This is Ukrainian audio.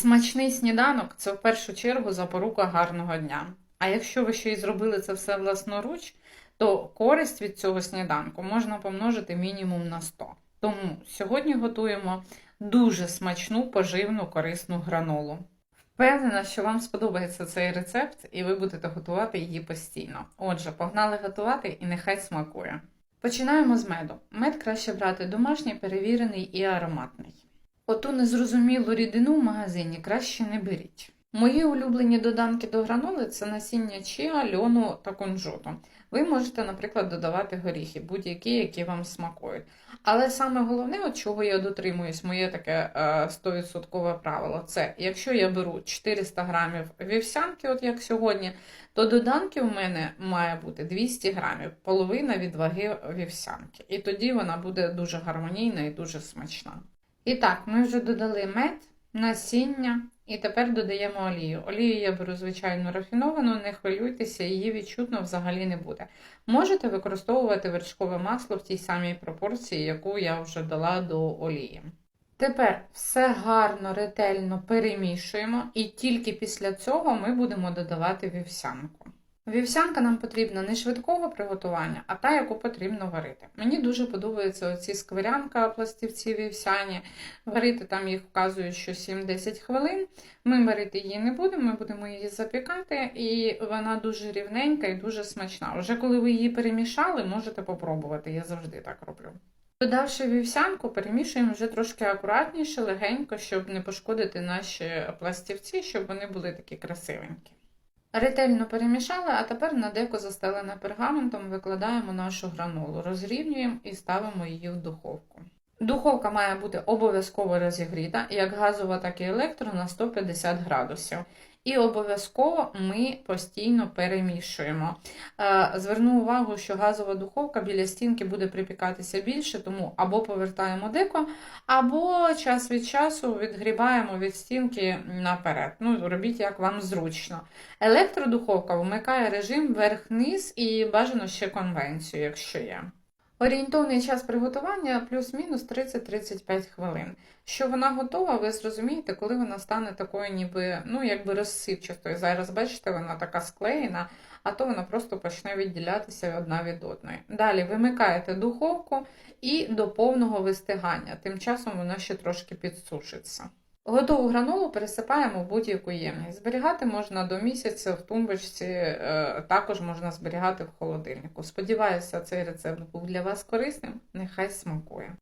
Смачний сніданок це в першу чергу запорука гарного дня. А якщо ви ще й зробили це все власноруч, то користь від цього сніданку можна помножити мінімум на 100. Тому сьогодні готуємо дуже смачну, поживну, корисну гранолу. Впевнена, що вам сподобається цей рецепт, і ви будете готувати її постійно. Отже, погнали готувати і нехай смакує. Починаємо з меду. Мед краще брати домашній, перевірений і ароматний. Оту незрозумілу рідину в магазині краще не беріть. Мої улюблені доданки до граноли це насіння чіа, льону та кунжуту. Ви можете, наприклад, додавати горіхи, будь-які, які вам смакують. Але саме головне, от чого я дотримуюсь, моє таке е, 100% правило, це якщо я беру 400 грамів вівсянки, от як сьогодні, то доданки у мене має бути 200 грамів, половина від ваги вівсянки. І тоді вона буде дуже гармонійна і дуже смачна. І так, ми вже додали мед, насіння, і тепер додаємо олію. Олію я беру звичайно рафіновану, не хвилюйтеся, її відчутно взагалі не буде. Можете використовувати вершкове масло в тій самій пропорції, яку я вже дала до олії. Тепер все гарно, ретельно перемішуємо, і тільки після цього ми будемо додавати вівсянку. Вівсянка нам потрібна не швидкого приготування, а та, яку потрібно варити. Мені дуже подобаються оці скверянка пластівці вівсяні. Варити там їх вказують, що 7-10 хвилин. Ми варити її не будемо, ми будемо її запікати, і вона дуже рівненька і дуже смачна. Уже коли ви її перемішали, можете попробувати. Я завжди так роблю. Додавши вівсянку, перемішуємо вже трошки акуратніше, легенько, щоб не пошкодити наші пластівці, щоб вони були такі красивенькі. Ретельно перемішали, а тепер на деко застелене пергаментом викладаємо нашу гранолу, розрівнюємо і ставимо її в духовку. Духовка має бути обов'язково розігріта, як газова, так і електро на 150 градусів. І обов'язково ми постійно перемішуємо. Е, Зверну увагу, що газова духовка біля стінки буде припікатися більше, тому або повертаємо деко, або час від часу відгрібаємо від стінки наперед. Ну, робіть як вам зручно. Електродуховка вмикає режим верх-низ і бажано ще конвенцію, якщо є. Орієнтовний час приготування плюс-мінус 30-35 хвилин. Що вона готова, ви зрозумієте, коли вона стане такою, ніби ну, якби розсипчастою. Зараз, бачите, вона така склеєна, а то вона просто почне відділятися одна від одної. Далі вимикаєте духовку і до повного вистигання. Тим часом вона ще трошки підсушиться. Готову гранолу пересипаємо в будь-яку ємність. Зберігати можна до місяця в тумбочці, е, також можна зберігати в холодильнику. Сподіваюся, цей рецепт був для вас корисним. Нехай смакує.